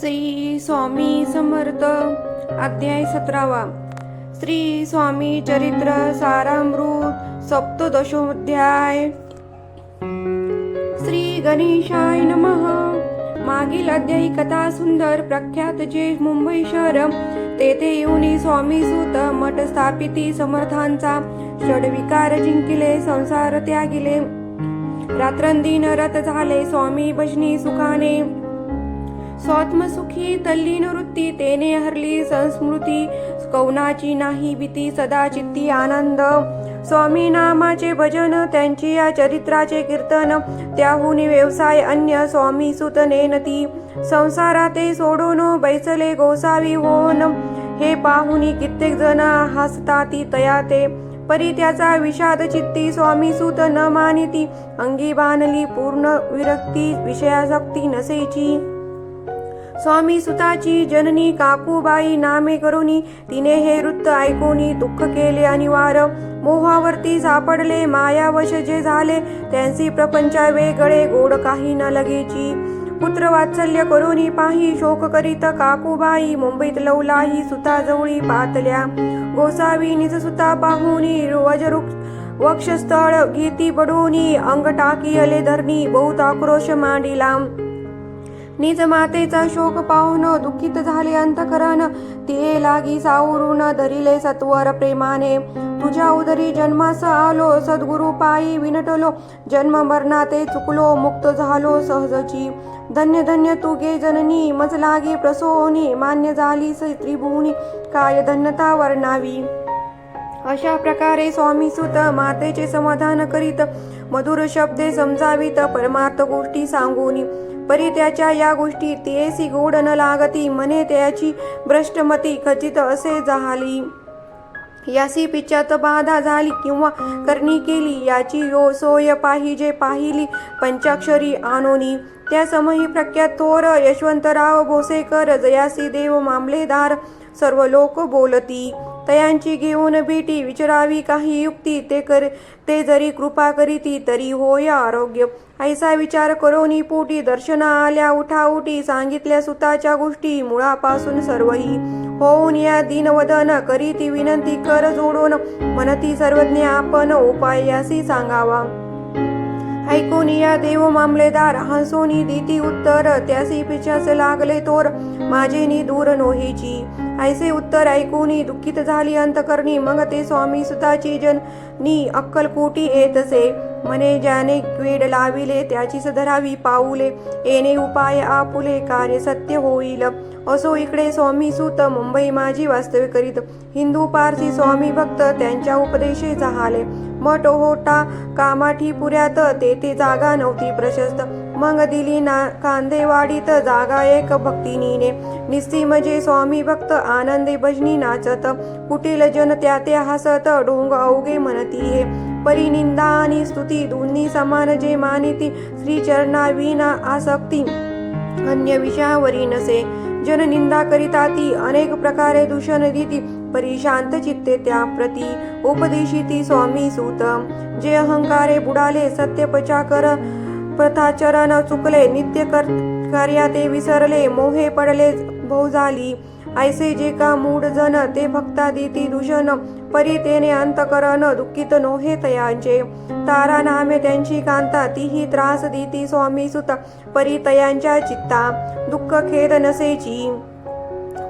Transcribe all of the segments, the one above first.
श्री स्वामी समर्थ अध्याय सतरावा. श्री स्वामी चरित्र सारामृत सप्तदशोध्याय श्री गणेशाय नमः. मागील अध्यायी कथा सुंदर प्रख्यात जे मुंबई शहर तेथे येऊन स्वामी सुत मठ स्थापिती समर्थांचा षडविकार जिंकिले संसार त्यागिले. रात्रंदिन रत झाले स्वामी भजनी सुखाने. स्वात्मसुखी तल्लीन वृत्ती तेने हरली संस्मृती कौनाची नाही भीती सदा चित्ती आनंद. स्वामी नामाचे भजन त्यांची या चरित्राचे कीर्तन त्याहून व्यवसाय अन्य स्वामी सुत नेनती. संसाराते सोडून बैसले गोसावी होन. हे पाहुनी कित्येक जण हसताती तयाते. परी त्याचा विषाद चित्ती स्वामी सुत न मानिती. अंगी बांधली पूर्ण विरक्ती विषयासक्ती नसेची. स्वामी सुताची जननी काकूबाई नामे करुनी तिने हे वृत्त ऐकूनी दुःख केले अनिवार्य. मोहावरती सापडले मायावश जे झाले त्यांची प्रपंच वेगळे गोड काही न लगेची. पुत्र वात्सल्य करुनी पाही शोक करीत काकूबाई मुंबईत लवलाही सुता जवळी पातल्या. गोसावी निज सुता पाहुनी वजरुक्ष वक्षस्थळ गीती बडूनी अंग टाकी अले धरणी बहुत आक्रोश मांडिला. निज मातेचा शोक पाहून दुःखित झाले अंतकरण. ते लागी सावरून धरिले सत्वर प्रेमाने. तुझ्या उदरी जन्मास आलो सद्गुरु पायी विनटलो. जन्म मरणाते चुकलो मुक्त झालो सहजची. धन्य धन्य तुगे जननी मज लागे प्रसोनी. मान्य झाली त्रिभुवनी. काय धन्यता वर्णावी. अशा प्रकारे स्वामी सुत मातेचे समाधान करीत मधुर शब्दे समजावीत परमार्थ गोष्टी सांगून परी त्याच्या या गोष्टी तेसी गोड न लागती मने त्याची भ्रष्टमती खचित असे झाली. यासी पिच्यात बाधा झाली किंवा करणी केली याची यो सोय पाहिजे पाहिली पंचाक्षरी आणोनी. त्या समही प्रख्यात थोर यशवंतराव भोसेकर जयासी देव मामलेदार सर्व लोक बोलती. तयांची घेऊन भेटी विचारावी काही युक्ती ते कर ते जरी कृपा करीती तरी होय आरोग्य. ऐसा विचार करोनी पोटी दर्शना आल्या उठाउठी सांगितल्या सुताच्या गोष्टी मुळापासून सर्वही. होऊन या दिनवदन करीती विनंती कर जोडून मनती सर्वज्ञ आपण उपायासी सांगावा. ऐकून या देव मामलेदार हसोनी दिती उत्तर त्यासी पिछास लागले तोर माझे नि दूर नोहीची. ऐसे उत्तर ऐकूनी दुःखित झाली अंतकरणी. मग ते स्वामी सुताची जन नी अक्कलकोटी येतसे. मने ज्याने वेड लाविले त्याची सधरावी पाऊले. येणे उपाय आपुले कार्य सत्य होईल. असो इकडे स्वामी सुत मुंबई माझी वास्तव्य करीत. हिंदू पारसी स्वामी भक्त त्यांच्या उपदेशे झाले मठ होता कामाठी पुऱ्यात तेथे जागा नव्हती प्रशस्त. मग दिली ना कांदेवाडीत जागा एक भक्तिनीने. निस्ती म्हणजे स्वामी भक्त आनंदे भजनी नाचत कुटील जन त्या ते हसत डोंग अवघे म्हणती हे परिनिंदा आणि स्तुती दोन्ही समान जे मानिती श्री चरणा विना आसक्ती अन्य विषयावरी नसे. जननिंदा करिता ती अनेक प्रकारे दूषण दिती परी शांत चित्ते त्या प्रती. उपदेशिती स्वामी सूत. जे अहंकारे बुडाले सत्य कर प्रथाचरण चुकले. नित्य कर कार्या ते विसरले. मोहे पडले भाऊ झाली. ऐसे जे का मूड जन ते भक्ता दिती दूषण परी तेने अंतकरण दुःखित नोहे तयांचे. तारा नामे त्यांची कांता तीही त्रास दिती स्वामी सुत. परी तयांच्या चित्ता दुःख खेद नसेची.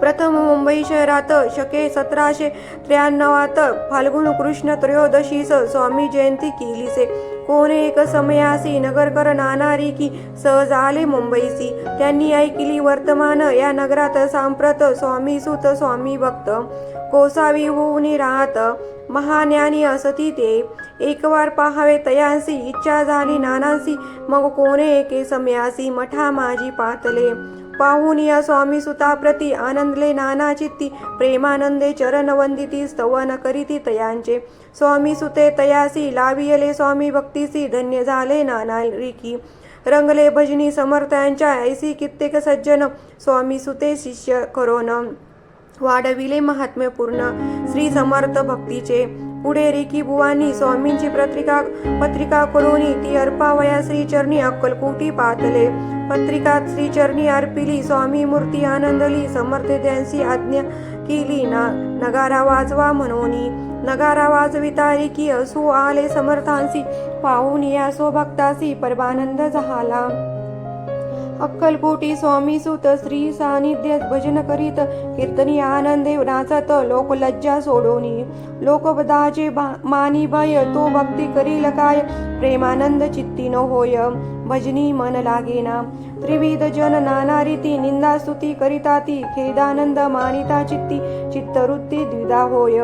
प्रथम मुंबई शहरात शके सतराशे त्र्याण्णवात फाल्गुन कृष्ण त्रयोदशीस स्वामी जयंती केलीसे. कोणे एक समयासी नगरकर नानारी की सहज आले मुंबईसी. त्यांनी ऐकली वर्तमान या नगरात सांप्रत स्वामी सुत स्वामी भक्त. कोसावी होऊन राहत महाज्ञानी असती ते. एकवार पाहावे तयांसी इच्छा झाली नानांसी. मग कोणे एके समयासी मठा माझी पातले. पाहून या स्वामी सुताप्रती आनंदले नाना चित्ती. प्रेमानंदे चरण वंदिती स्तवन करीती तयांचे. स्वामी सुते तयासी लावियले स्वामी भक्तीसी धन्य झाले नाना रिकी. रंगले भजनी समर्थांच्या ऐसी कित्येक सज्जन. स्वामी सुते शिष्य करोन. वाढविले महात्म्यपूर्ण श्री समर्थ भक्तीचे. पुढे रेकी बुवांनी स्वामींची पत्रिका पत्रिका करून ती अर्पावया श्रीचरणी अक्कलकोटी पातले. पत्रिकात श्रीचरणी अर्पिली स्वामी मूर्ती आनंदली समर्थ त्यांची आज्ञा केली ना नगारा वाजवा म्हणोनी. नगारा वाजविता रिकी असू आले समर्थांसी पाहून या स्वभक्तासी परमानंद झाला. अक्कलकोटी स्वामी सुत श्री सानिध्य भजन करीत कीर्तनी आनंदे नाचत लोक लज्जा सोडोनी लोकपदाचे बा- मानी भय तो भक्ती करील काय? प्रेमानंद चित्ती न होय भजनी मन लागेना. त्रिविध जन नाना रीती निंदा स्तुती करिता ती. खेदानंद मानिता चित्ती चित्तवृत्ती द्विधा होय.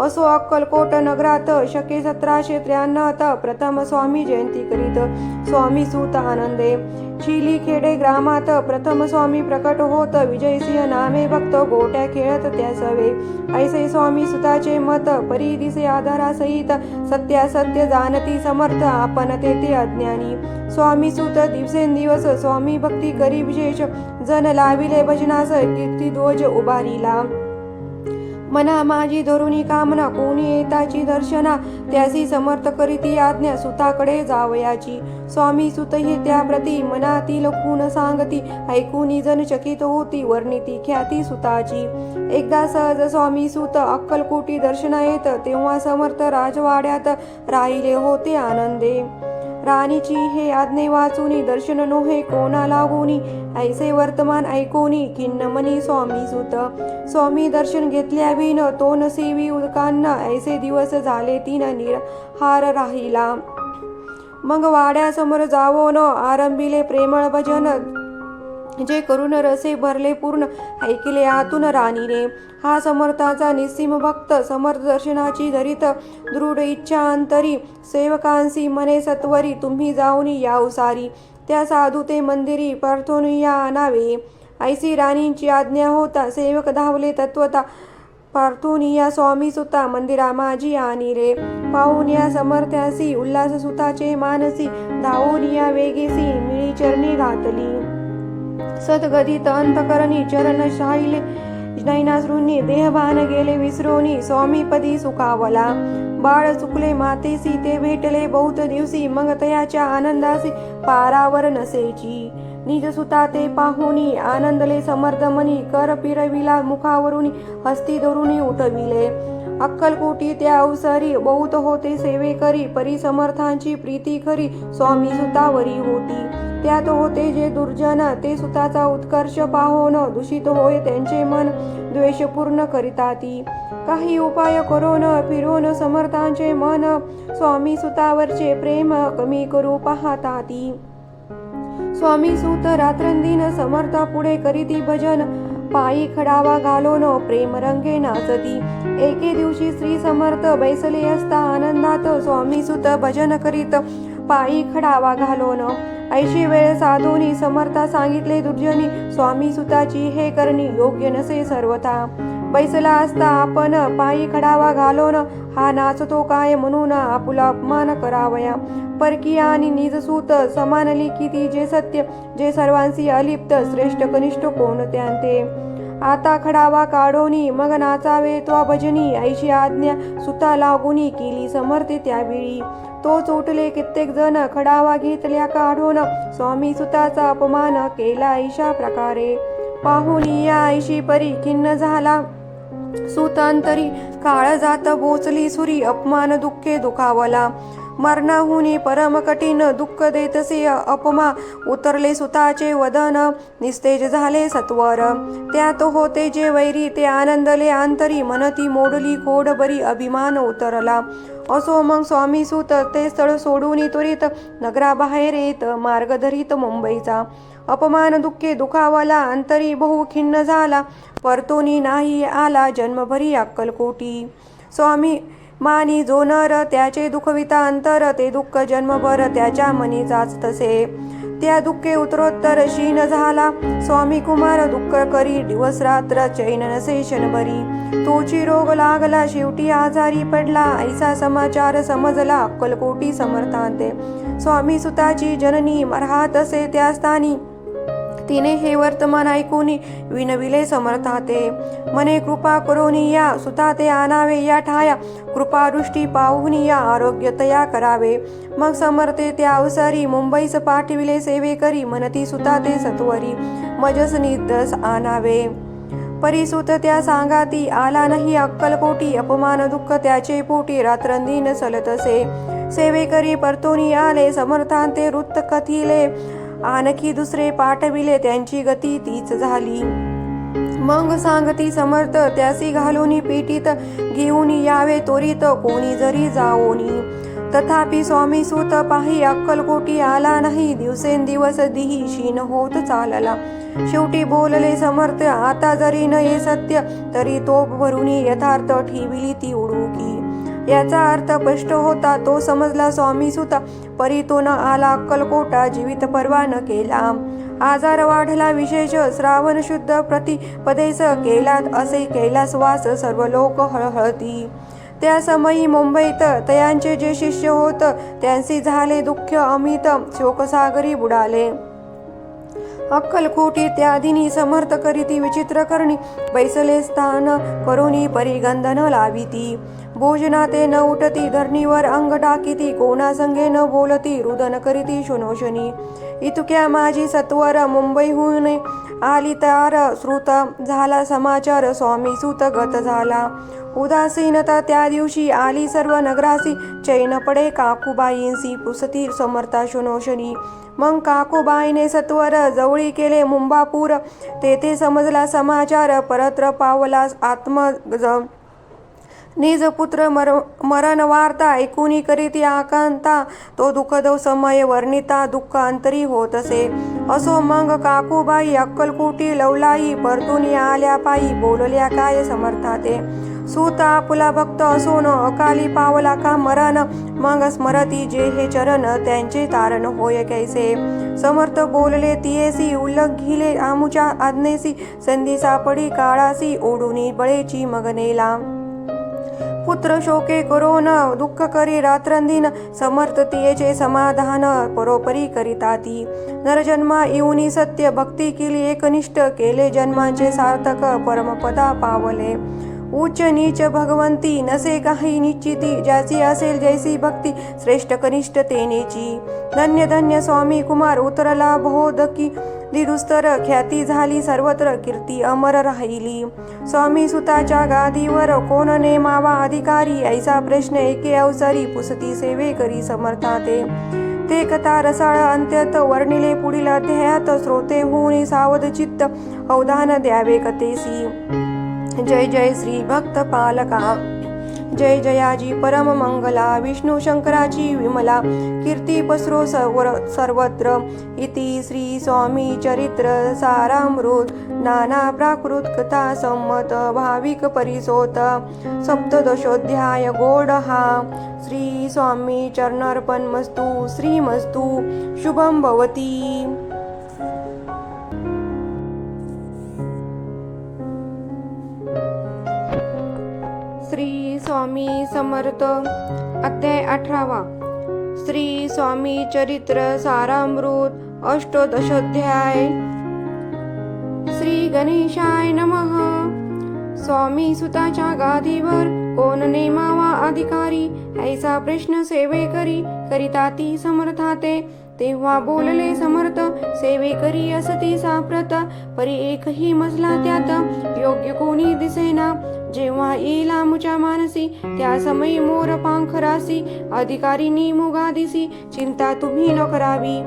असो अक्कलकोट नगरात शके सतराशे त्र्याण्णवत प्रथम स्वामी जयंती करीत. स्वामी सूत आनंदे. चिली खेडे ग्रामात प्रथम स्वामी प्रकट होत. विजयसिंह नामे भक्त गोट्या खेळत त्या सवे. ऐसे स्वामी सुताचे मत परी दिसे आधारासहित. सत्यासत्य जाणती समर्थ आपण तेथे अज्ञानी. स्वामी सुत दिवसेंदिवस स्वामी भक्ती करी विशेष. जन लाविले भजनास कीर्ती ध्वज उभारीला. मना माझी धरुणी कामना कोणी येताची दर्शना त्यासी समर्थ करीती आज्ञा सुताकडे जावयाची. स्वामी सुत हे त्या प्रती मनातील खून सांगती ऐकून जन चकित होती वर्णिती ख्याती सुताची. एकदा सहज स्वामी सुत अक्कलकोटी दर्शना येत तेव्हा समर्थ राजवाड्यात राहिले होते आनंदे. राणीची हे आज्ञे वाचूनी दर्शन नोहे कोणा लागोनी? ऐसे वर्तमान ऐकोनी खिन्न मनी स्वामी सुत. स्वामी दर्शन घेतल्या विन तो नसेवी उदकांना. ऐसे दिवस झाले तीन निरहार राहिला. मग वाड्यासमोर जावो न आरंभिले प्रेमळ भजन. जे करून रसे भरले पूर्ण ऐकले आतून राणीने. हा समर्थाचा निस्सीम भक्त समर्थ दर्शनाची धरित दृढ इच्छा अंतरी सेवकांसी मने सत्वरी तुम्ही जाऊन या उसारी. त्या साधू ते मंदिरी पार्थून या आणावे. ऐसी राणींची आज्ञा होता सेवक धावले तत्वता. पार्थून या स्वामी सुता मंदिरा माझी आणिले. पाहून या समर्थ्यासी उल्हास सुताचे मानसी धावून या वेगेसी मिळी चरणी घातली. सद्गती अंतकरणी चरण शाहिले नैनाश्रूंनी देहभान गेले विसरोनी स्वामीपदी सुखावला. बाळ चुकले मातेसी ते भेटले बहुत दिवशी मग तयाच्या आनंदासी पारावर नसेची. निज सुता ते पाहुनी आनंदले समर्थ मनी कर पिरविला मुखावरुनी हस्ती धरुनी उठविले. अक्कलकोटी त्या अवसरी बहुत होते सेवेकरी करी परिसमर्थांची प्रीती खरी स्वामी सुतावरी होती. त्यात होते जे दुर्जन ते सुताचा उत्कर्ष पाहोन दूषित होय त्यांचे मन द्वेषपूर्ण करिता ती काही उपाय करून फिरून समर्थांचे मन स्वामी सुतावरचे प्रेम कमी करू पाहताती. स्वामी सूत रात्रंदिन समर्थ पुढे करीती भजन पायी खडावा घालोन प्रेम रंगे नाचती. एके दिवशी श्री समर्थ बैसले असता आनंदात स्वामी सुत भजन करीत. पायी खडावा घालवणं ऐशी वेळ साधूनी समर्था सांगितले दुर्जनी स्वामी सुताची हे करणी योग्य नसे सर्वथा. बैसला असता आपण पायी खडावा घालोन हा नाचतो काय म्हणून आपुला अपमान करावया. परकीय आणि निजसूत समानली किती जे सत्य जे सर्वांशी अलिप्त श्रेष्ठ कनिष्ठ कोण त्यांते? आता खडावा काढोनी मग नाचावे त्वा भजनी ऐशी आज्ञा सुता लागुनी केली समर्थे त्यावेळी. तो चोटले कित्येक जण खडावा घेतल्या काढून स्वामी सुताचा अपमान केला ऐशा प्रकारे. पाहुनी या ऐशी परी खिन्न झाला. सुतांतरी काळ जात बोचली सुरी अपमान दुःखे दुखावला. मरणाहुनी परम कठीण दुःख देतसे अपमा उतरले सुताचे वदन. निस्तेज झाले सत्वर. त्यात होते जे वैरी ते आनंदले अंतरी मनती मोडली खोड बरी अभिमान उतरला. असो मग स्वामी सुत ते स्थळ सोडून त्वरित नगराबाहेर येत मार्गधरीत मुंबईचा. अपमान दुःखे दुखावला अंतरी बहु खिन्न झाला. परतोनी नाही आला जन्मभरी अक्कलकोटी. स्वामी मानी जो नर त्याचे दुखविता अंतर ते दुःख जन्मभर त्याच्या मनीचाच तसे. त्या दुःखे उत्तरोत्तर शीन झाला. स्वामी कुमार दुःख करी दिवस रात्र चैन नसे शनभरी तोची रोग लागला शेवटी आजारी पडला. ऐसा समाचार समजला अक्कलकोटी समर्थांते. स्वामी सुताची जननी मरहात असे त्या स्थानी. तिने हे वर्तमान ऐकून विनविले समर्थाते. मने कृपा करून या सुता ते आणावे या ठाया. कृपादृष्टी पाहून या आरोग्य तया करावे. मग समर्थे त्या अवसरी मुंबईस पाठविले सेवे करी. मनती सुता ते सत्वरी मजस निदस आणावे. परिसुत त्या सांगाती आला नाही अक्कलकोटी अपमान दुःख त्याचे पोटी रात्रंदिन सलतसे. सेवेकरी परतोनी आले समर्थांते वृत्त कथिले. आणखी दुसरे पाठविले त्यांची गती तीच झाली. मग सांगती समर्थ त्यासी घालून पेटीत घेऊन यावे त्वरित कोणी जरी जाओनी तथापि स्वामी सुत पाही अक्कलकोटी आला नाही दिवसेंदिवस दिही क्षीण होत चालला. शेवटी बोलले समर्थ आता जरी न ये सत्य तरी तोप भरून यथार्थ ठेविली ती उडून. याचा अर्थ स्पष्ट होता. तो समजला स्वामी सुता परी तो न आला अक्कलकोटा जीवित परवा न केला. आजार वाढला विशेष श्रावण शुद्ध प्रतिपदेस केलात असे कैलास वास सर्व लोक हळहळती. त्या समयी मुंबईत तयांचे जे शिष्य होत त्यांचे झाले दुःख अमित शोकसागरी बुडाले. अक्कलकोटी त्यादिनी समर्थ करीती विचित्र करणी बैसले स्थान करुणी परिगंधन लाविती. भोजना ते न उठती धरणीवर अंग टाकीती कोणा संगे न बोलती रुदन करीती शुनोशनी इतक्या माझी सत्वर मुंबईहून आली तार श्रुत झाला समाचार स्वामी सुत गत झाला. उदासीनता त्या दिवशी आली सर्व नगरासी चैन पडे काकूबाईंसी पुसती समर्था शुनोशनी मग काकूबाईने सत्वर जवळी केले मुंबापूर तेथे समजला समाचार परत्र पावला आत्म निज पुत्र मर मरण वार्ता ऐकुनी करीती आकांता. तो दुःखद समय वर्णिता दुःख अंतरी होत असे. असो मग काकूबाई अक्कलकुटी लवलाई परतून आल्या पायी बोलल्या काय समर्थाते. सूत आपुला भक्त असून अकाली पावला का मरण. मग स्मरती जे हे चरण त्यांचे तारण होय कैसे. समर्थ बोलले तियेसी उल्लंघिले आमुच्या आज्ञेसी. संधी सापडी काळासी ओढूनी बळेची मग नेला पुत्र शोके करोन दुःख करी रात्रंदिन समर्थतेचे समाधान परोपरी करिताती नरजन्मा येऊनी सत्य भक्ती केली एकनिष्ठ केले जन्मांचे सार्थक परमपदा पावले. उच्च नीच भगवंती नसे काही निश्चिती ज्याची असेल जैसी भक्ती श्रेष्ठ कनिष्ठ तेनेची. धन्य धन्य स्वामी कुमार उतरला भोदकी दुस्तर ख्याती झाली सर्वत्र कीर्ती अमर राहिली. स्वामी सुताच्या गादीवर कोण नेमावा अधिकारी? ऐसा प्रश्न एके अवसरी पुसती सेवे करी समर्थाते. ते कथा रसाळ अंत्यत वर्णिले पुढील अध्यायात श्रोते होऊन सावध चित्त अवधान द्यावे कथेसी. जय जय श्री भक्त पालका. जय जयाजी परम मंगला विष्णू शंकराची विमला कीर्ती पसरो सर्वर सर्वत्र. इति श्री स्वामी चरित्र सारामृत नाना प्राकृत कथा संमत भाविक परिसोत. सप्तदशोध्याय गोड हा श्री स्वामी चरणार्पण मस्तू श्रीमस्तू शुभम भवती. स्वामी समर्थ. अध्याय अठरावा. श्री स्वामी चरित्र सारामृत अष्टोदशोध्याय. श्री गणेशाय नमः. स्वामी सुताच्या गादीवर कोण नेमावा अधिकारी? ऐसा प्रश्न सेवे करी करिता ती समर्थाते. तेव्हा बोलले समर्थ सेवे करी असती साप्रत परी एकही मजला त्यात. योग्य कोणी दिसेना जेव्हा येईल आमुच्या मानसी त्या समयी मोर पांखरासी अधिकारीनी मुगा दिसी चिंता तुम्ही न करावी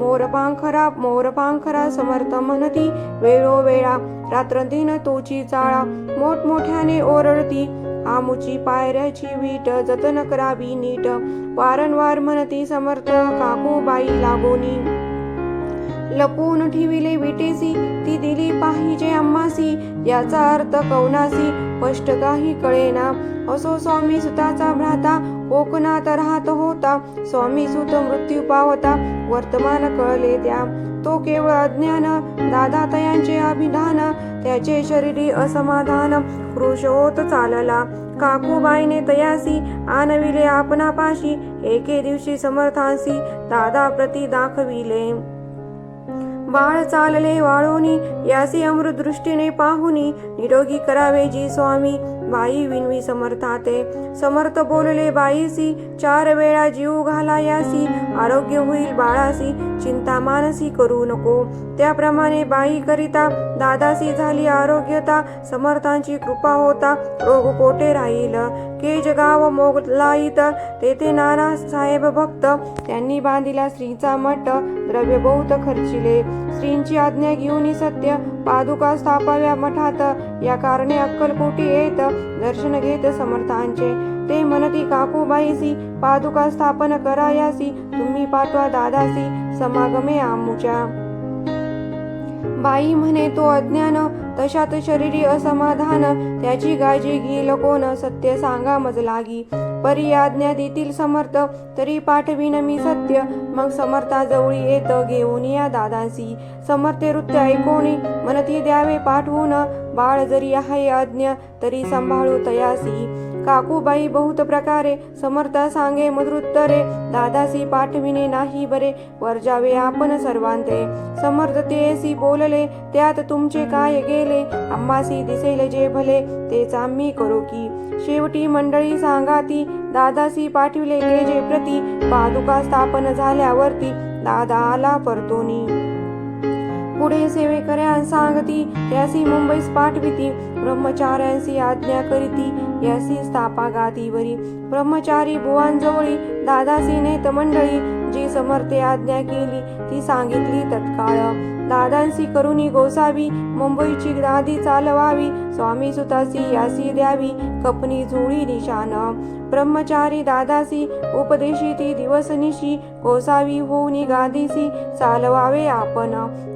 मोर पांखरा मोर पांखरा समर्थ म्हणती वेळोवेळा रात्रंदिन तोची चाळा मोठमोठ्याने ओरडती. आमुची पायऱ्याची वीट जतन करावी नीट वारंवार म्हणती समर्थ काकूबाई लागोनी. लपून ठेविले विटेसी ती दिली पाहिजे अम्मासी याचा अर्थ कवनासी स्पष्ट काही कळेना. असो स्वामी सुताचा भ्राता कोकणात राहत होता. स्वामी सुत मृत्यू पावता वर्तमान कळले त्या. तो केवळ अज्ञान दादातयांचे अभिधान त्याचे शरीरी असमाधान क्रोश होत चालला. काकूबाईने तयासी आणविले आपणापाशी एके दिवशी समर्थांसी दादा प्रती दाखविले. बाळ चालले वाळोनी यासी अमृत दृष्टीने पाहुनी निरोगी करावे जी स्वामी बाई विनवी समर्थाते. समर्थ बोलले बाईसी चार वेळा जीव घाला यासी आरोग्य होईल बाळासी चिंता मानसी करू नको. त्याप्रमाणे बाई करिता दादासी झाली आरोग्यता समर्थांची कृपा होता रोग कोठे राहील? केज गाव मोगलाईत तेथे नाना साहेब भक्त त्यांनी बांधिला श्रीचा मठ द्रव्य बहुत खर्चिले. श्रींची आज्ञा घेऊन सत्य पादुका स्थापाव्या मठात. या कारणे अक्कलकोटी येत दर्शन घेत समर्थांचे. ते म्हणती काकूबाईसी पादुका स्थापन करायासी तुम्ही पाठवा दादासी समागमे आमुच्या. बाई म्हणे तो अज्ञान तशात शरीरी असमाधान त्याची गाजी घेईल कोण सत्य सांगा मज लागी. परी आज्ञा देतील समर्थ तरी पाठवीन मी सत्य. मग समर्था जवळी येत घेऊन या दादांसी समर्थ नृत्य ऐकोणी मनती द्यावे पाठवून. बाळ जरी आहे आज्ञा तरी सांभाळू तयासी. काकूबाई बहुत प्रकारे समर्थ सांगे मधुत्तरे दादासी पाठविणे नाही बरे वर्जावे आपण सर्वांते. समर्थ तेसी बोलले त्यात तुमचे काय गेले? आम्हासी दिसेल जे भले तेच आम्ही करू की? शेवटी मंडळी सांगाती दादासी पाठविले गेजे प्रती पादुका स्थापन झाल्यावरती दादा आला परतोनी. पुढे सेवेकऱ्या सांगती त्यासी मुंबईस पाठविती ब्रह्मचार्यांसी आज्ञा करीती यासी स्थापा गादीवरी ब्रह्मचारी बुवांजवळी दादासी नेत मंडळी जी समर्थे आज्ञा केली ती सांगितली तत्काळ. दादांसी करुणी गोसावी मुंबईची दादी चालवावी स्वामी सुतासी यासी द्यावी कपनी झोळी निशान ब्रह्मचारी दादासी उपदेशी ती दिवसनिशी गोसावी होऊनी गादीसी चालवावे आपण.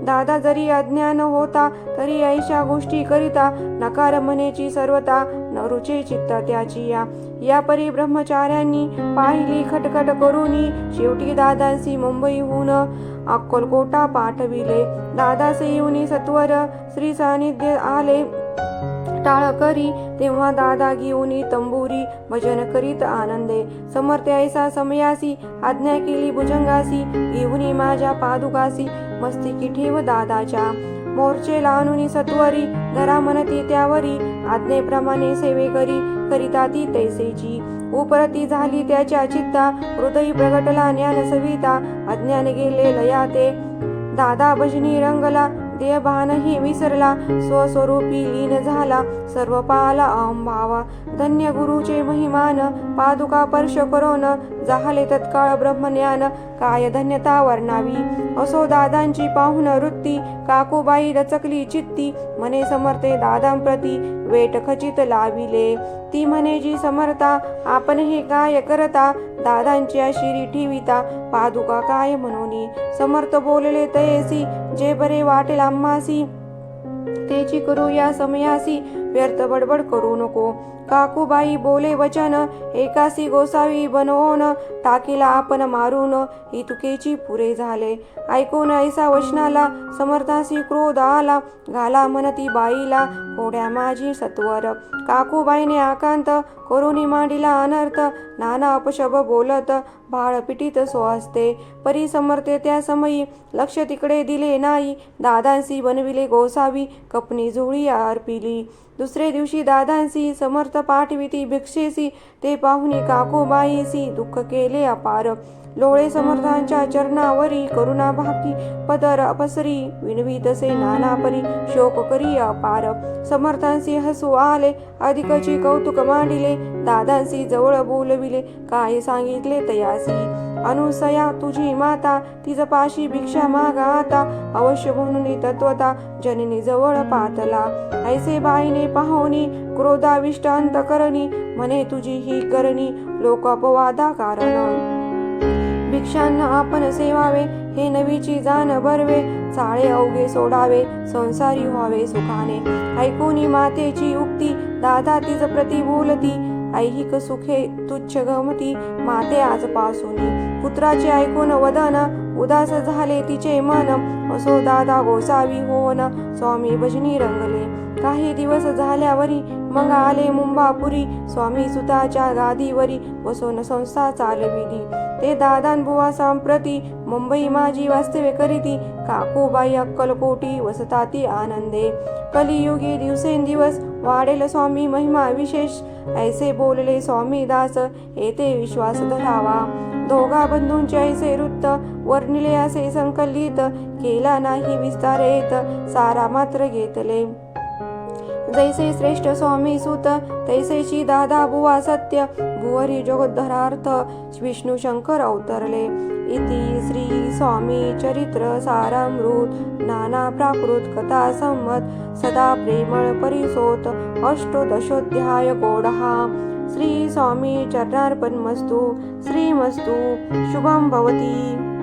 दादा जरी अज्ञान होता तरी ऐशा गोष्टी करिता नकार मनेची सर्वता न चित्त त्याची या. या परी पाहिली खटखट करुनी शेवटी दादांसी मुंबईहून अक्कलकोटा पाठविले. दादासे येऊनी सत्वर श्री सानिध्य आले. टाळ करी. तेव्हा दादा घेऊनी तंबुरी भजन करीत आनंदे. समर्थ ऐसा समयासी आज्ञा केली भुजंगासी. घेऊनी माझ्या पादुकासी. मस्तिकी ठेव दादाच्या. मोर्चे लावून सत्वरी घरा म्हणती त्यावरी आज्ञेप्रमाणे सेवे करी करिता ती तैसेची. उपरती झाली त्याच्या चित्ता हृदय प्रगटला ज्ञान सविता अज्ञान गेले लयाते दादा भजनी रंगला देहभानही विसरला स्वस्वरूपी लीन झाला. सर्व पाला अहंभावा धन्य गुरुचे महिमान पादुका पर्श करोन जाहले तत्काळ ब्रह्मज्ञान। काय धन्यता वर्णावी। असो दादांची पाहुन वृत्ती काकूबाई रचकली चित्ती। मने समर्थे दादांप्रती वेट खचित लाविले। ती म्हणे जी समर्था आपण हे काय करता? दादांची शिरी ठेविता पादुका काय म्हणूनी? समर्थ बोलले तयेसी जे बरे वाटेल आम्हासी। तेची करू या समयासी। व्यर्थ बडबड करू नको. काकूबाई बोले वचन एकासी गोसावी बनवून टाकीला आपण मारून ही तुकेची पुरे झाले. ऐकून ऐसा वचनाला समर्थासी क्रोध आला घाला म्हणती बाईला कोड्या माझी सत्वर. काकूबाईने आकांत करुणी मांडीला अनर्थ नाना अपशब बोलत बाळ पिटीत सोहस्ते. परी समर्थे त्या समयी लक्ष तिकडे दिले नाही. दादांसी बनविले गोसावी कपनी झोळी अर्पिली दुसरे दिवशी दादांसी समर्थ पाठविती भिक्षेसी ते पाहुणे काकोबाईसी दुःख केले अपार. लोळे समर्थांच्या चरणावरी करुणा भाकी पदर अपसरी विनवी तसे नानापरी शोक करी अपार. समर्थांसी हसू आले अधिकची कौतुक मांडिले दादांसी जवळ बोलविले काय सांगितले तयासी? अनुसया तुझी माता तिज पाशी भिक्षा मागा आता. अवश्य म्हणून तत्वता जननी जवळ पातला. ऐसे बाईने पाहुनी क्रोधाविष्ट अंत करणी म्हणे तुझी ही करणी लोक अपवादा कारण भिक्षांना आपण सेवावे हे नवीची जाण भरवे. चाळे अवघे सोडावे संसारी व्हावे सुखाने. ऐकूनी मातेची उक्ती दादा तिज प्रति बोलती. ऐहिक सुखे तुच्छ गमती माते आजपासून पुत्राचे ऐकून वदन उदास झाले तिचे मन. असो दादा गोसावी होन स्वामी भजनी रंगले. काही दिवस झाल्यावरी मग आले मुंबापुरी. स्वामी सुताच्या गादीवरी बसून संस्था चालविली. ते दादान बुवा सांप्रती मुंबई माझी वास्तव्य करीती काकूबाई अक्कलकोटी वसताती आनंदे. कलियुगी दिवसेंदिवस वाढेल स्वामी महिमा विशेष ऐसे बोलले स्वामी दास येथे विश्वास धरावा. दोघा बंधूंचे ऐसे वृत्त वर्णिले असे संकलित केला नाही विस्तारेत सारा मात्र घेतले. जैसे श्रेष्ठ स्वामी सुत तैसेची दादा बुवा सत्य भुवरी जगोद्धरार्थ विष्णू शंकर अवतरले. इति श्री स्वामी चरित्र सारामृत नाना प्राकृत कथा संमत सदा प्रेमळ परिसोत अष्टोदशोध्याय गोडहा. श्री स्वामी चरणार्पणमस्तु श्रीमस्तु शुभं भवती.